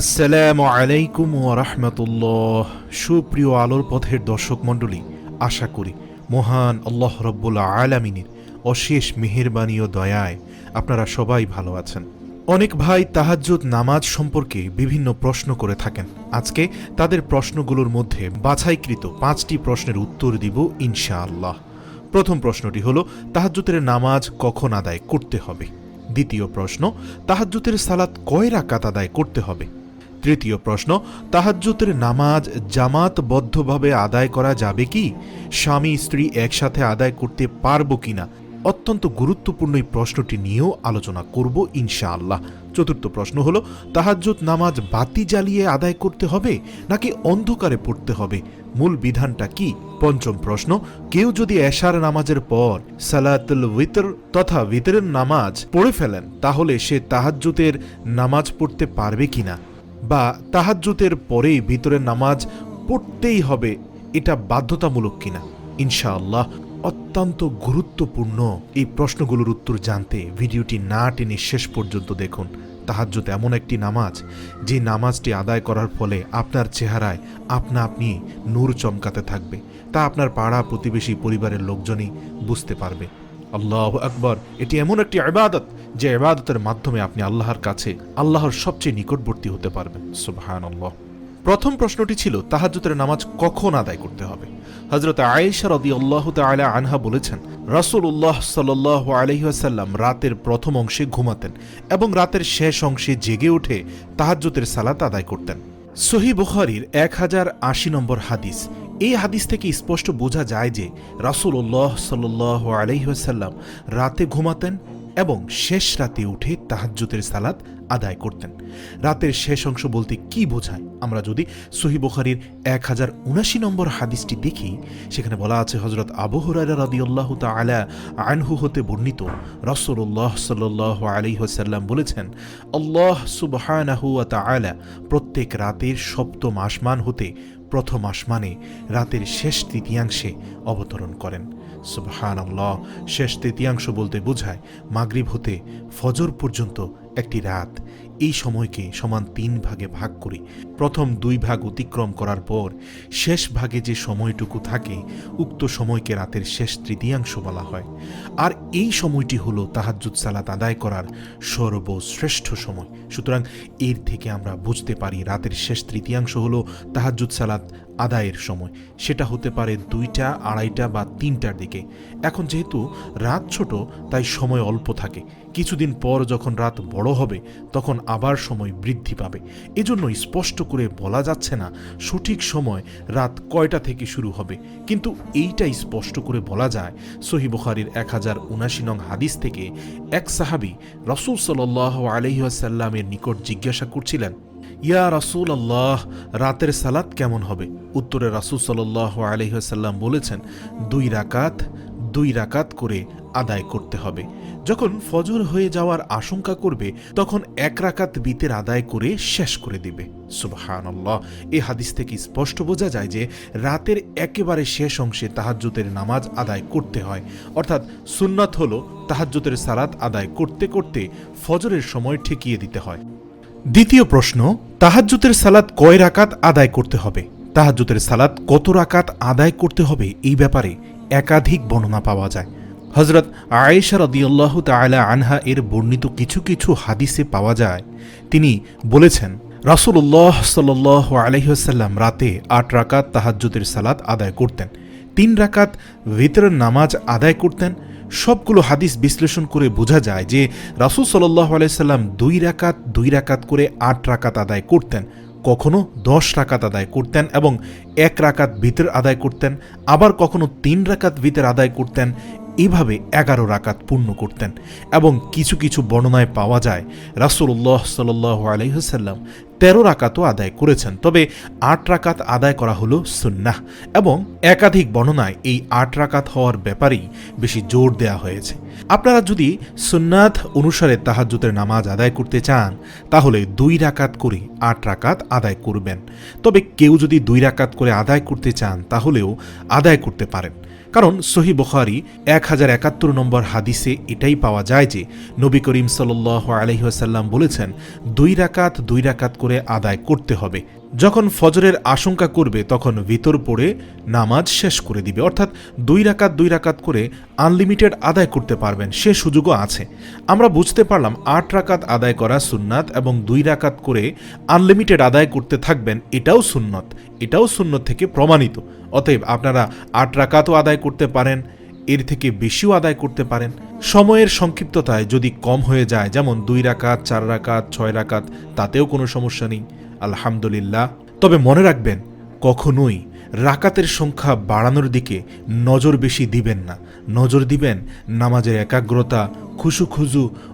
আসসালামু আলাইকুম ওয়া রাহমাতুল্লাহ। সুপ্রিয় আলোর পথের দর্শক মণ্ডলী, আশা করি মহান আল্লাহ রব্বুল আলামিনের অশেষ মেহেরবানি ও দয়ায় আপনারা সবাই ভালো আছেন। অনেক ভাই তাহাজ্জুদ নামাজ সম্পর্কে বিভিন্ন প্রশ্ন করে থাকেন। আজকে তাদের প্রশ্নগুলোর মধ্যে বাছাইকৃত পাঁচটি প্রশ্নের উত্তর দিব ইনশাআল্লাহ। প্রথম প্রশ্নটি হলো, তাহাজ্জুদের নামাজ কখন আদায় করতে হবে? দ্বিতীয় প্রশ্ন, তাহাজ্জুদের সালাত কয় রাকাত আদায় করতে হবে? তৃতীয় প্রশ্ন, তাহাজ্জুদের নামাজ জামাতবদ্ধভাবে আদায় করা যাবে কি? স্বামী, স্ত্রী একসাথে আদায় করতে পারব কিনা? অত্যন্ত গুরুত্বপূর্ণ এই প্রশ্নটি নিয়েও আলোচনা করব ইনশাআল্লাহ। চতুর্থ প্রশ্ন হলো, তাহাজ্জুদ নামাজ বাতি জ্বালিয়ে আদায় করতে হবে নাকি অন্ধকারে পড়তে হবে? মূল বিধানটা কি? পঞ্চম প্রশ্ন, কেউ যদি এশার নামাজের পর সালাতুল উইতর তথা উইতরের নামাজ পড়ে ফেলেন, তাহলে সে তাহাজ্জুদের নামাজ পড়তে পারবে কিনা? বা তাহাজ্জুদের পরেই ভিতরের নামাজ পড়তেই হবে, এটা বাধ্যতামূলক কিনা? ইনশাআল্লাহ, অত্যন্ত গুরুত্বপূর্ণ এই প্রশ্নগুলোর উত্তর জানতে ভিডিওটি না টেনে শেষ পর্যন্ত দেখুন। তাহাজ্জুদ এমন একটি নামাজ, যে নামাজটি আদায় করার ফলে আপনার চেহারায় আপনা আপনি নূর চমকাতে থাকবে, তা আপনার পাড়া প্রতিবেশী পরিবারের লোকজনই বুঝতে পারবে। আল্লাহ আকবর, এটি এমন একটি ইবাদত যে ইবাদতের মাধ্যমে আপনি আল্লাহর কাছে আল্লাহর সবচেয়ে নিকটবর্তী হতে পারবেন। সুবহান প্রথম প্রশ্নটি ছিল, তাহাজ্জুদের নামাজ কখন আদায় করতে হবে? হজরত আয়েশা রদি আল্লাহ তালা আনহা বলেছেন রাসুল উল্লাহ সাল আলহিহাসাল্লাম রাতের প্রথম অংশে ঘুমাতেন এবং রাতের শেষ অংশে জেগে উঠে তাহাজ্জুদের সালাত আদায় করতেন। সহি বুখারির এক হাজার আশি নম্বর হাদিস। এই হাদিস থেকে স্পষ্ট বোঝা যায় যে রাসুল্লাহ সাল্লাহ সাল আলহিহাসাল্লাম রাতে ঘুমাতেন এবং শেষ রাতে উঠে তাহাজ্জুদের সালাত আদায় করতেন। রাতের শেষ অংশ বলতে কি বোঝায়? আমরা যদি সহি বুখারির এক হাজার উনাশি নম্বর হাদিসটি দেখি, সেখানে বলা আছে হজরত আবু হরারা রাদিউল্লাহ তালা আনহু হতে বর্ণিত রসুল্লাহ সাল্লাহ আলিহাসাল্লাম বলেছেন, আল্লাহ সুবহানাহু আলা প্রত্যেক রাতের সপ্তম আসমান হতে প্রথম আসমানে রাতের শেষ তৃতীয়াংশে অবতরণ করেন। সুবহান আল্লাহ শেষ তৃতীয়াংশ বলতে বোঝায় মাগরিব হতে ফজর পর্যন্ত একটি রাত। এই সময়কে সমান তিন ভাগে ভাগ করি। প্রথম দুই ভাগ অতিক্রম করার পর শেষ ভাগে যে সময়টুকু থাকে, উক্ত সময়কে রাতের শেষ তৃতীয়াংশ বলা হয়। আর এই সময়টি হলো তাহাজ্জুদ সালাত আদায় করার সর্বশ্রেষ্ঠ সময়। সুতরাং এর থেকে আমরা বুঝতে পারি রাতের শেষ তৃতীয়াংশ হলো তাহাজ্জুদ সালাত আদায়ের সময়। সেটা হতে পারে দুইটা, আড়াইটা বা তিনটার দিকে। এখন যেহেতু রাত ছোট, তাই সময় অল্প থাকে। কিছুদিন পর যখন রাত বড় হবে, তখন আবার সময় বৃদ্ধি পাবে। এজন্য স্পষ্ট করে বলা যাচ্ছে না, সঠিক সময় রাত কয়টা থেকে শুরু হবে। কিন্তু এইটা স্পষ্ট করে বলা যায়, সহি বুখারির এক হাজার উনাশি নং হাদিস থেকে এক সাহাবি রসুল সাল আলহিহাসাল্লামের নিকট জিজ্ঞাসা করছিলেন ইয়া রাসুল আল্লাহ রাতের সালাত কেমন হবে? উত্তরে রাসুল সাল্লাহ আলহিহাসাল্লাম বলেছেন, দুই রাকাত দুই রাকাত করে আদায় করতে হবে। যখন ফজর হয়ে যাওয়ার আশঙ্কা করবে, তখন এক রাকাত বিতের আদায় করে শেষ করে দিবে। সুবহানাল্লাহ। এ হাদিস থেকে স্পষ্ট বোঝা যায় যে, রাতের একেবারে শেষ অংশে তাহাজ্জুতের নামাজ আদায় করতে হয়। অর্থাৎ সুন্নাত হল তাহাজ্জুতের সালাত আদায় করতে করতে ফজরের সময় ঠেকিয়ে দিতে হয়। দ্বিতীয় প্রশ্ন তাহাজ্জুতের সালাত কয় রাকাত আদায় করতে হবে? তাহাজ্জুতের সালাত কত রাকাত আদায় করতে হবে? এই ব্যাপারে একাধিক বর্ণনা পাওয়া যায়। হজরত আয়েশা রদিউল্লাহ তালা আনহা এর বর্ণিত কিছু কিছু হাদিসে পাওয়া যায়। তিনি বলেছেন রাসুল্লাহ সাল আলহিহাল্লাম রাতে আট রাকাত তাহাজ্জুদের সালাত আদায় করতেন। তিন রাকাত ভিতরের নামাজ আদায় করতেন। সবগুলো হাদিস বিশ্লেষণ করে বোঝা যায় যে রাসুল সাল্লাহ আলাইসাল্লাম দুই রাকাত দুই রাকাত করে আট রাকাত আদায় করতেন। কখনো দশ রাকাত আদায় করতেন এবং এক রাকাত ভিতর আদায় করতেন, আবার কখনো তিন রাকাত ভিতর আদায় করতেন। এভাবে এগারো রাকাত পূর্ণ করতেন এবং কিছু কিছু বর্ণনায় পাওয়া যায় রাসুল্লাহ সাল আলহ্লাম তেরো রাকাতও আদায় করেছেন। তবে আট রাকাত আদায় করা হলো সুন্নাহ এবং একাধিক বর্ণনায় এই আট রাকাত হওয়ার ব্যাপারেই বেশি জোর দেয়া হয়েছে। আপনারা যদি সুন্নাথ অনুসারে তাহাজ্জুতের নামাজ আদায় করতে চান, তাহলে দুই রাকাত করে আট রাকাত আদায় করবেন। তবে কেউ যদি দুই রাকাত করে আদায় করতে চান, তাহলেও আদায় করতে পারেন। কারণ সহি বুখারি এক হাজার একাত্তর নম্বর হাদিসে এটাই পাওয়া যায় যে নবী করিম সাল আলহিহাসাল্লাম বলেছেন, দুই রাকাত দুই রাকাত করে আদায় করতে হবে। যখন ফজরের আশঙ্কা করবে, তখন ভিতর পড়ে নামাজ শেষ করে দিবে। অর্থাৎ দুই রাকাত দুই রাকাত করে আনলিমিটেড আদায় করতে পারবেন। সে সুযোগও আছে। আমরা বুঝতে পারলাম, আট রাকাত আদায় করা সুন্নাত এবং দুই রাকাত করে আনলিমিটেড আদায় করতে থাকবেন, এটাও সুন্নত। এটাও সুন্নত থেকে প্রমাণিত। অতএব আপনারা আট রাকাতও আদায় করতে পারেন, এর থেকে বেশিও আদায় করতে পারেন। সময়ের সংক্ষিপ্ততায় যদি কম হয়ে যায়, যেমন দুই রাকাত, চার রাকাত, ছয় রাকাত, তাতেও কোনো সমস্যা নেই। আলহামদুলিল্লাহ। তবে মনে রাখবেন, কখনোই রাকাতের সংখ্যা বাড়ানোর দিকে নজর বেশি দিবেন না। নজর দিবেন নামাজের একাগ্রতা খুশু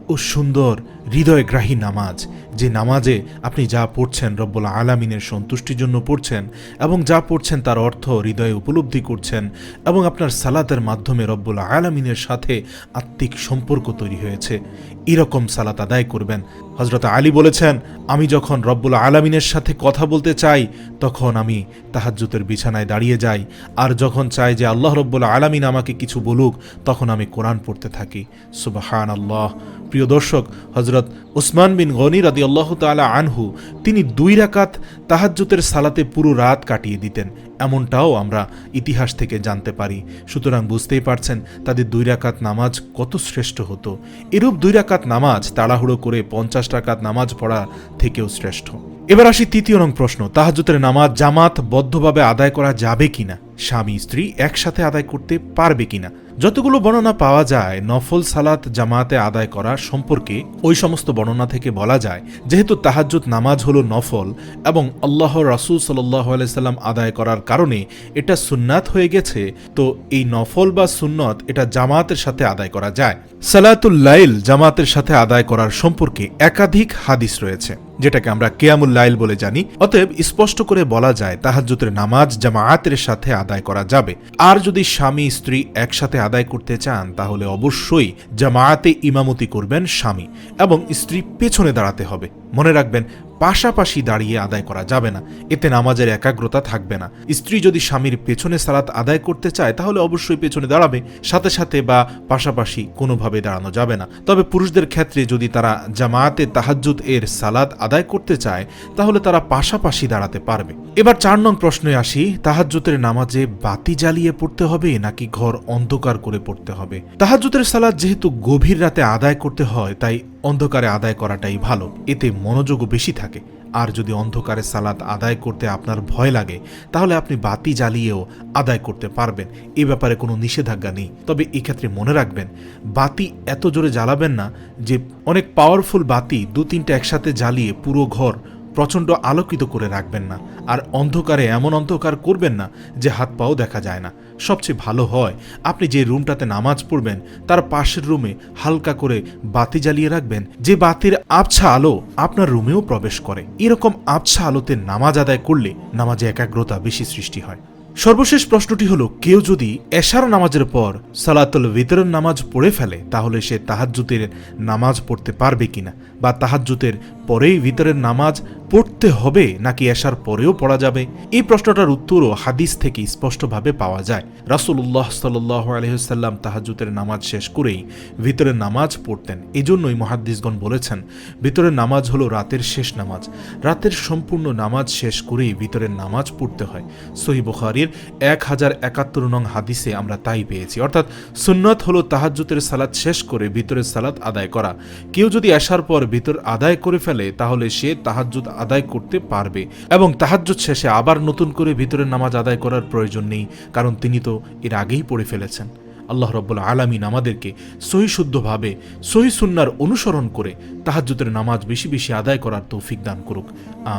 ও সুন্দর হৃদয়গ্রাহী নামাজ, যে নামাজে আপনি যা পড়ছেন রব্বুল আলামিনের সন্তুষ্টির জন্য পড়ছেন এবং যা পড়ছেন তার অর্থ হৃদয়ে উপলব্ধি করছেন এবং আপনার সালাতের মাধ্যমে রব্বুল আলামিনের সাথে আত্মিক সম্পর্ক তৈরি হয়েছে। এরকম সালাত আদায় করবেন। হজরত আলী বলেছেন, আমি যখন রব্বুল আলামিনের সাথে কথা বলতে চাই, তখন আমি তাহাজ্জুতের বিছানায় দাঁড়িয়ে যাই। আর যখন চাই যে আল্লাহ রব্বুল আলামিন আমাকে কিছু বলুক, তখন আমি কোরআন পড়তে থাকি। সুবাহান আল্লাহ প্রিয় দর্শক হজরত উসমান বিন গনি রাদি আল্লাহ তালা আনহু, তিনি দুই রাকাত তাহাজ্জুতের সালাতে পুরো রাত কাটিয়ে দিতেন। এমনটাও আমরা ইতিহাস থেকে জানতে পারি। সুতরাং বুঝতেই পারছেন তাদের দুই রাকাত নামাজ কত শ্রেষ্ঠ হতো। এরূপ দুই রাকাত নামাজ তাড়াহুড়ো করে পঞ্চাশ রাকাত নামাজ পড়া থেকেও শ্রেষ্ঠ। এবার আসি তৃতীয় নং প্রশ্ন তাহাজুতের নামাজ জামাত বদ্ধভাবে আদায় করা যাবে কিনা? স্বামী, স্ত্রী একসাথে আদায় করতে পারবে কিনা? যতগুলো বর্ণনা পাওয়া যায়, নফল সালাত জামাতে আদায় করা সম্পর্কে ওই সমস্ত বর্ণনা থেকে বলা যায়, যেহেতু তাহাজ্জুদ নামাজ হলো নফল এবং আল্লাহ রাসুল সাল্লাহ আলাইসাল্লাম আদায় করার কারণে এটা সুন্নাত হয়ে গেছে, তো এই নফল বা সুন্নত এটা জামাতের সাথে আদায় করা যায়। সালাতুল লাইল জামাতের সাথে আদায় করার সম্পর্কে একাধিক হাদিস রয়েছে। যেটাকে আমরা কেয়ামুল লাইল বলে জানি। অতএব স্পষ্ট করে বলা যায় তাহাজ্জুতের নামাজ জামায়াতের সাথে আদায় করা যাবে। আর যদি স্বামী, স্ত্রী একসাথে আদায় করতে চান, তাহলে অবশ্যই জামায়াতে ইমামতি করবেন স্বামী এবং স্ত্রী পেছনে দাঁড়াতে হবে। মনে রাখবেন, পাশাপাশি দাঁড়িয়ে আদায় করা যাবে না। এতে নামাজের একাগ্রতা থাকবে না। স্ত্রী যদি স্বামীর পেছনে সালাত আদায় করতে চায়, তাহলে অবশ্যই পেছনে দাঁড়াবে। সাথে সাথে বা পাশাপাশি কোনোভাবে দাঁড়ানো যাবে না। তবে পুরুষদের ক্ষেত্রে যদি তারা জামায়াতে তাহাজ্জুদ এর সালাদ আদায় করতে চায়, তাহলে তারা পাশাপাশি দাঁড়াতে পারবে। এবার চার নং প্রশ্নে আসি তাহাজ্জুতের নামাজে বাতি জ্বালিয়ে পড়তে হবে নাকি ঘর অন্ধকার করে পড়তে হবে? তাহাজ্জুতের সালাদ যেহেতু গভীর রাতে আদায় করতে হয়, তাই অন্ধকারে আদায় করাটাই ভালো। এতে মনোযোগও বেশি থাকে। আর যদি অন্ধকারে সালাত আদায় করতে আপনার ভয় লাগে, তাহলে আপনি বাতি জ্বালিয়েও আদায় করতে পারবেন। এ ব্যাপারে কোনো নিষেধাজ্ঞা নেই। তবে এক্ষেত্রে মনে রাখবেন, বাতি এত জোরে জ্বালাবেন না যে অনেক পাওয়ারফুল বাতি দু তিনটা একসাথে জ্বালিয়ে পুরো ঘর প্রচণ্ড আলোকিত করে রাখবেন না। আর অন্ধকারে এমন অন্ধকার করবেন না যে হাত পাও দেখা যায় না। সবচেয়ে ভালো হয়। আপনি যে রুমটাতে নামাজ পড়বেন, তার পাশের রুমে হালকা করে বাতি জ্বালিয়ে রাখবেন। যে বাতির আবছা আলো আপনার রুমেও প্রবেশ করে। এরকম আবছা আলোতে নামাজ আদায় করলে নামাজে একাগ্রতা বেশি সৃষ্টি হয়। সর্বশেষ প্রশ্নটি হলো, কেউ যদি এশার নামাজের পর সালাতুল ভিতরের নামাজ পড়ে ফেলে, তাহলে সে তাহাজ্জুতের নামাজ পড়তে পারবে কিনা? বা তাহাজ্জুতের পরেই ভিতরের নামাজ পড়তে হবে নাকি এশার পরেও পড়া যাবে? এই প্রশ্নটার উত্তরও হাদিস থেকে স্পষ্টভাবে পাওয়া যায়। রাসুল্লাহ সাল্লাহ আলহিসাল্লাম তাহাজুতের নামাজ শেষ করেই ভিতরে নামাজ পড়তেন। এজন্যই মহাদ্দিসগণ বলেছেন ভিতরের নামাজ হলো রাতের শেষ নামাজ। রাতের সম্পূর্ণ নামাজ শেষ করেই ভিতরের নামাজ পড়তে হয়। সহি বুখারির এক হাজার একাত্তর নং হাদিসে আমরা তাই পেয়েছি। অর্থাৎ সুন্নত হলো তাহাজ্জুতের সালাদ শেষ করে ভিতরের সালাদ আদায় করা। কেউ যদি আসার পর ভিতর আদায় করে ফেলে, তাহলে সে তাহাজ্জুদ আদায় করতে পারবে এবং তাহাজ্জুদ শেষে আবার নতুন করে ভিতরে নামাজ আদায় করার প্রয়োজন নেই, কারণ তিনি তো এর আগেই পড়ে ফেলেছেন। আল্লাহ রব্বুল আলমিন আমাদেরকে সহি শুদ্ধভাবে, সহি সুন্নার অনুসরণ করে তাহাজ্জুদের নামাজ বেশি বেশি আদায় করার তৌফিক দান করুক।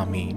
আমিন।